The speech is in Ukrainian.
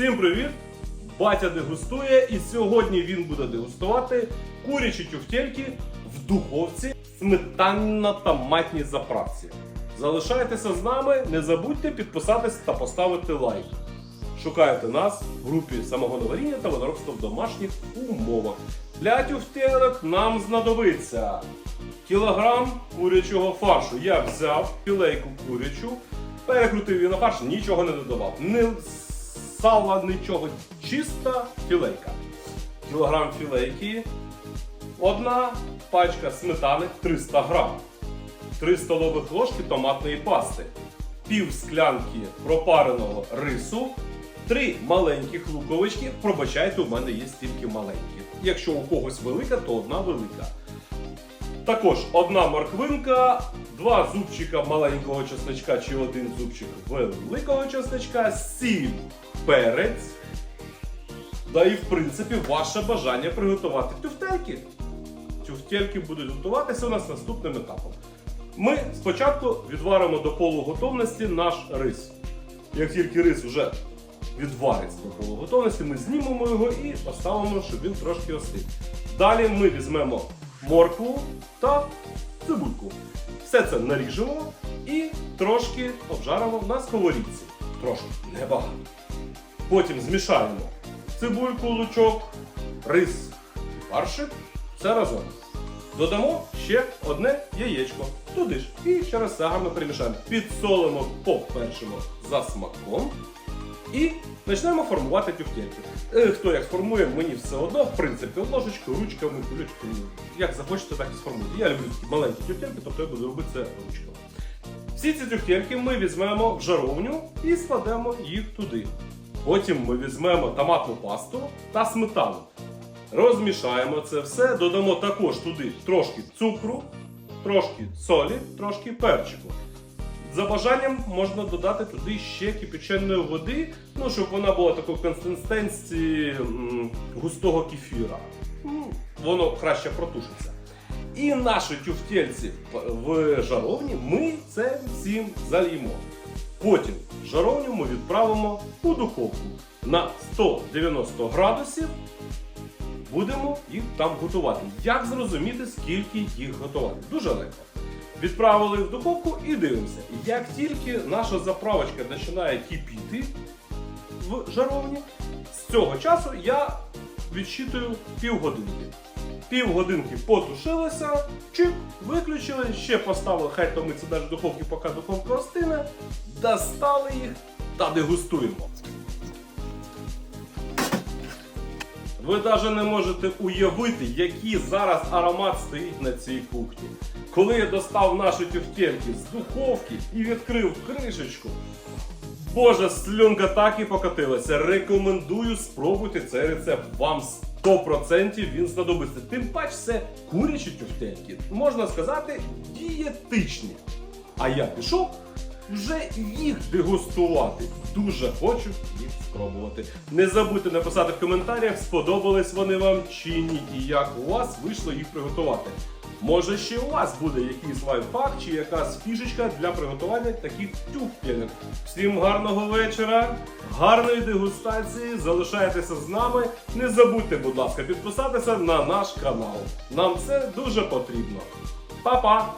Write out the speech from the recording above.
Всім привіт! Батя дегустує, і сьогодні він буде дегустувати курячі тюфтельки в духовці сметанно-томатній заправці. Залишайтеся з нами, не забудьте підписатись та поставити лайк. Шукайте нас в групі самогоноваріння та виноробства в домашніх умовах. Для тюфтелок нам знадобиться кілограм курячого фаршу. Я взяв філейку курячу, перекрутив її на фарш, нічого не додавав. Сала, нічого. Чиста філейка. Кілограм філейки. Одна пачка сметани 300 грам. 3 столових ложки томатної пасти, пів склянки пропареного рису, 3 маленьких луковички. Пробачайте, у мене є тільки маленькі. Якщо у когось велика, то одна велика. Також одна морквинка, два зубчика маленького чесночка чи один зубчик великого чесночка, сіль, перець. Да і в принципі ваше бажання приготувати тюфтельки. Тюфтельки будуть готуватися у нас наступним етапом. Ми спочатку відваримо до полуготовності наш рис. Як тільки рис вже відвариться до полуготовності, ми знімемо його і поставимо, щоб він трошки остив. Далі ми візьмемо моркву та цибульку. Все це наріжемо і трошки обжаримо на сковорідці. Трошки, небагато. Потім змішаємо цибульку, лучок, рис і фаршик. Все разом. Додамо ще одне яєчко. Туди ж. І ще раз гарно перемішаємо. Підсолимо, поперчимо за смаком. І почнемо формувати тюфтельки. Е, Хто як сформує, мені все одно, в принципі, ложечкою, ручками, кулечкою. Як захочете, так і сформуйте. Я люблю такі маленькі тюфтельки, тобто я буду робити це ручками. Всі ці тюфтельки ми візьмемо в жаровню і складемо їх туди. Потім ми візьмемо томатну пасту та сметану. Розмішаємо це все, додамо також туди трошки цукру, трошки солі, трошки перчику. За бажанням можна додати туди ще кипяченої води, ну, щоб вона була такої консистенції густого кефіра. Ну, Воно краще протушиться. І наші тюфтельці в жаровні ми це всім зальємо. Потім жаровню ми відправимо у духовку на 190 градусів будемо їх там готувати. Як зрозуміти, скільки їх готувати? Дуже легко. Відправили в духовку і дивимося. Як тільки наша заправочка починає кипіти в жаровні, з цього часу я відчитую півгодинки. Півгодинки потушилося, чик, виключили, ще поставили, хай томиться навіть в духовці, поки духовка остине, достали їх та дегустуємо. Ви навіть не можете уявити, який зараз аромат стоїть на цій кухні. Коли я достав наші тюфтельки з духовки і відкрив кришечку, Боже, слюнка так і покотилася. Рекомендую спробуйте цей рецепт. Вам 100% він знадобиться. Тим паче це курячі тюфтельки. Можна сказати, дієтичні. А я пішов вже їх дегустувати. Дуже хочу їх спробувати. Не забудьте написати в коментарях, сподобались вони вам чи ні, і як у вас вийшло їх приготувати. Може ще у вас буде якийсь лайфхак чи якась фішечка для приготування таких тюфтелек. Всім гарного вечора, гарної дегустації. Залишайтеся з нами. Не забудьте, будь ласка, підписатися на наш канал. Нам це дуже потрібно. Па-па!